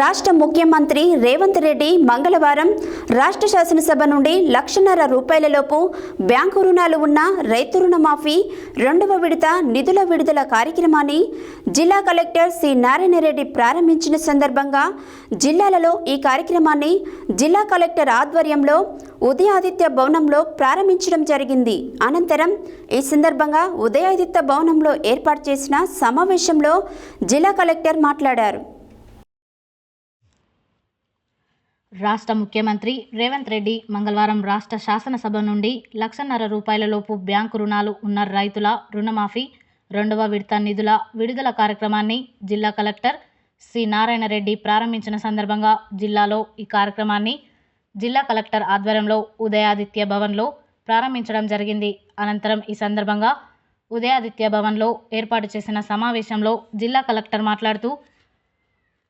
రాష్ట్ర ముఖ్యమంత్రి రేవంత్ రెడ్డి మంగళవారం రాష్ట్ర శాసనసభ నుండి లక్షన్నర రూపాయలలోపు బ్యాంకు రుణాలు ఉన్న రైతు రుణమాఫీ రెండవ విడత నిధుల విడుదల కార్యక్రమాన్ని జిల్లా కలెక్టర్ సి నారాయణరెడ్డి ప్రారంభించిన సందర్భంగా జిల్లాలలో ఈ కార్యక్రమాన్ని జిల్లా కలెక్టర్ ఆధ్వర్యంలో ఉదయాదిత్య భవనంలో ప్రారంభించడం జరిగింది. అనంతరం ఈ సందర్భంగా ఉదయాదిత్య భవనంలో ఏర్పాటు చేసిన సమావేశంలో జిల్లా కలెక్టర్ మాట్లాడారు. రాష్ట్ర ముఖ్యమంత్రి రేవంత్ రెడ్డి మంగళవారం రాష్ట్ర శాసనసభ నుండి లక్షన్నర రూపాయలలోపు బ్యాంకు రుణాలు ఉన్న రైతుల రుణమాఫీ రెండవ విడత నిధుల విడుదల కార్యక్రమాన్ని జిల్లా కలెక్టర్ సి. నారాయణరెడ్డి ప్రారంభించిన సందర్భంగా జిల్లాలో ఈ కార్యక్రమాన్ని జిల్లా కలెక్టర్ ఆధ్వర్యంలో ఉదయాదిత్య భవన్లో ప్రారంభించడం జరిగింది. అనంతరం ఈ సందర్భంగా ఉదయాదిత్య భవన్లో ఏర్పాటు చేసిన సమావేశంలో జిల్లా కలెక్టర్ మాట్లాడుతూ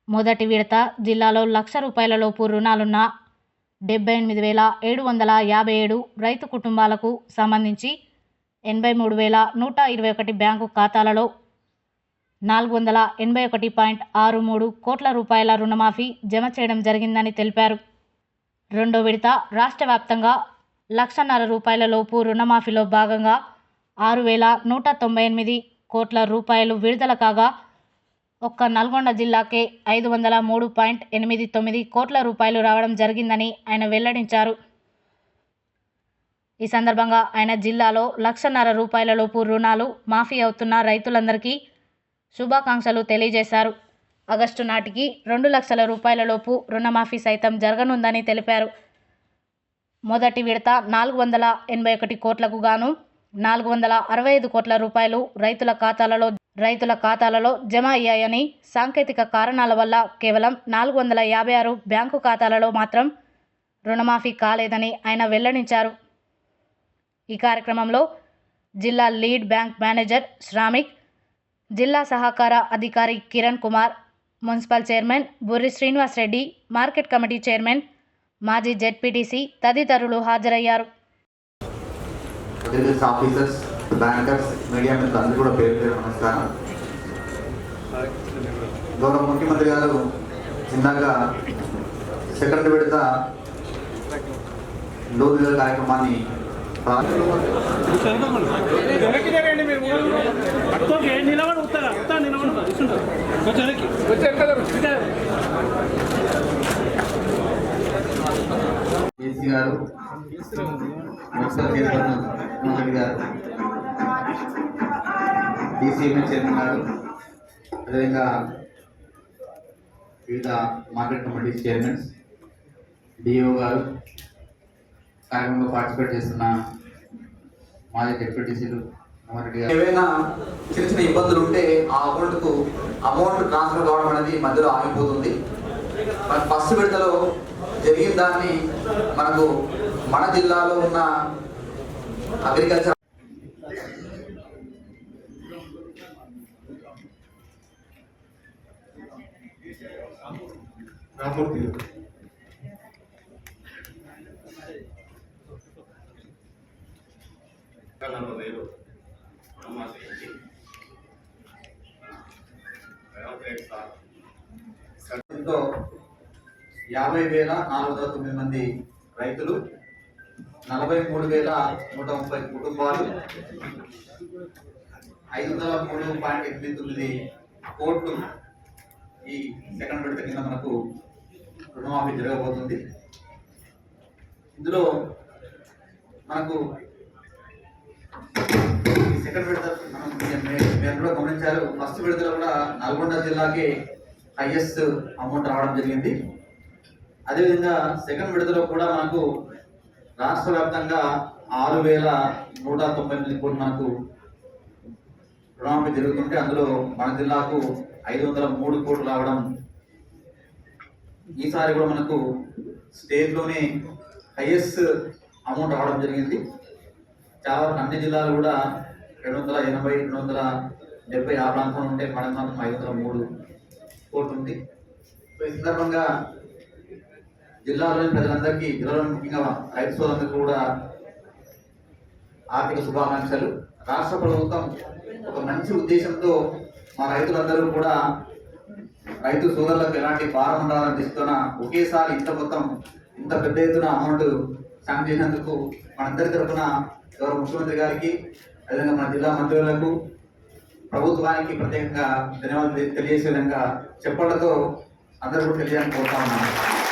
మొదటి విడత జిల్లాలో లక్ష రూపాయల లోపు రుణాలున్న డెబ్బై ఎనిమిది వేల ఏడు వందల యాభై ఏడు రైతు కుటుంబాలకు సంబంధించి ఎనభై మూడు వేల నూట ఇరవై ఒకటి బ్యాంకు ఖాతాలలో నాలుగు వందల ఎనభై ఒకటి పాయింట్ ఆరు మూడు కోట్ల రూపాయల రుణమాఫీ జమ చేయడం జరిగిందని తెలిపారు. రెండో విడత రాష్ట్ర వ్యాప్తంగా లక్షన్నర రూపాయల లోపు రుణమాఫీలో భాగంగా ఆరు వేల నూట తొంభై ఎనిమిది కోట్ల రూపాయలు విడుదల కాగా ఒక్క నల్గొండ జిల్లాకే ఐదు వందల మూడు పాయింట్ ఎనిమిది తొమ్మిది కోట్ల రూపాయలు రావడం జరిగిందని ఆయన వెల్లడించారు. ఈ సందర్భంగా ఆయన జిల్లాలో లక్షన్నర రూపాయలలోపు రుణాలు మాఫీ అవుతున్న రైతులందరికీ శుభాకాంక్షలు తెలియజేశారు. ఆగస్టు నాటికి రెండు లక్షల రూపాయలలోపు రుణమాఫీ సైతం జరగనుందని తెలిపారు. మొదటి విడత నాలుగు వందల ఎనభై ఒకటి కోట్లకు గాను నాలుగు వందల అరవై ఐదు కోట్ల రూపాయలు రైతుల ఖాతాలలో రైతుల ఖాతాలలో జమ అయ్యాయని సాంకేతిక కారణాల వల్ల కేవలం నాలుగు వందల యాభై ఆరు బ్యాంకు ఖాతాలలో మాత్రం రుణమాఫీ కాలేదని ఆయన వెల్లడించారు. ఈ కార్యక్రమంలో జిల్లా లీడ్ బ్యాంక్ మేనేజర్ శ్రామిక్ జిల్లా సహకార అధికారి Kiran Kumar municipal chairman Burri Srinivas Reddy market committee chairman మాజీ జెడ్పీటీసీ తదితరులు హాజరయ్యారు. ఆఫీసర్స్ బ్యాంకర్స్ మీడియా మిత్రులు అందరూ కూడా పేరు పేరు నమస్కారం గౌరవ ముఖ్యమంత్రి గారు చిన్నగా సెకండ్ విడత నిధుల కార్యక్రమాన్ని కేసీ గారు డిసిఎంఎస్ చైర్మన్ గారు అదేవిధంగా వివిధ మార్కెట్ కమిటీ చైర్మన్స్ డిఓ గారు కార్యక్రమంలో పార్టిసిపేట్ చేస్తున్న మాజీ డిప్యూటీసీలు ఏవైనా చిన్న చిన్న ఇబ్బందులు ఉంటే ఆ అకౌంట్కు అమౌంట్ ట్రాన్స్ఫర్ కావడం అనేది మధ్యలో ఆగిపోతుంది. మన ఫస్ట్ విడతలో జరిగిన దాన్ని మనకు మన జిల్లాలో ఉన్న అగ్రికల్చర్ రామూర్తి దీంతో యాభై వేల నాలుగు వందల తొమ్మిది మంది రైతులు నలభై మూడు వేల నూట ముప్పై కుటుంబాలు ఐదు వందల మూడు పాయింట్ ఎనిమిది తొమ్మిది కోట్లు ఈ సెకండ్ విడత కింద మనకు రుణమాఫీ జరగబోతుంది. ఇందులో మనకు సెకండ్ విడత మనం మీరు కూడా గమనించారు. ఫస్ట్ విడతలో కూడా నల్గొండ జిల్లాకి హైయెస్ట్ అమౌంట్ రావడం జరిగింది. అదేవిధంగా సెకండ్ విడతలో కూడా మనకు రాష్ట్ర వ్యాప్తంగా ఆరు వేల నూట తొంభై ఎనిమిది కోట్లు మనకు రుణమాఫీ జరుగుతుంటే అందులో మన జిల్లాకు ఐదు వందల మూడు కోట్లు రావడం ఈసారి కూడా మనకు స్టేట్లోనే హైయెస్ట్ అమౌంట్ రావడం జరిగింది. చాలా అన్ని జిల్లాలు కూడా రెండు వందల ఎనభై రెండు వందల డెబ్బై ఆ ప్రాంతంలో ఉంటే మన ప్రాంతం ఐదు వందల మూడు కోట్లు ఉంది సో ఈ సందర్భంగా జిల్లాలోని ప్రజలందరికీ జిల్లాలో ముఖ్యంగా రైతు సోదరులకు కూడా ఆర్థిక శుభాకాంక్షలు. రాష్ట్ర ప్రభుత్వం ఒక మంచి ఉద్దేశంతో మా రైతులందరూ కూడా రైతు సోదరులకు ఎలాంటి భారం ఉండాలని ఇస్తున్న ఒకేసారి ఇంత మొత్తం ఇంత పెద్ద ఎత్తున అమౌంట్ శాంక్షన్ చేసినందుకు మనందరి తరఫున గౌరవ ముఖ్యమంత్రి గారికి అదేవిధంగా మన జిల్లా మంత్రులకు ప్రభుత్వానికి ప్రత్యేకంగా ధన్యవాదాలు తెలియజేసే విధంగా చెప్పడంతో అందరూ తెలియాలని కోరుతా ఉన్నాను.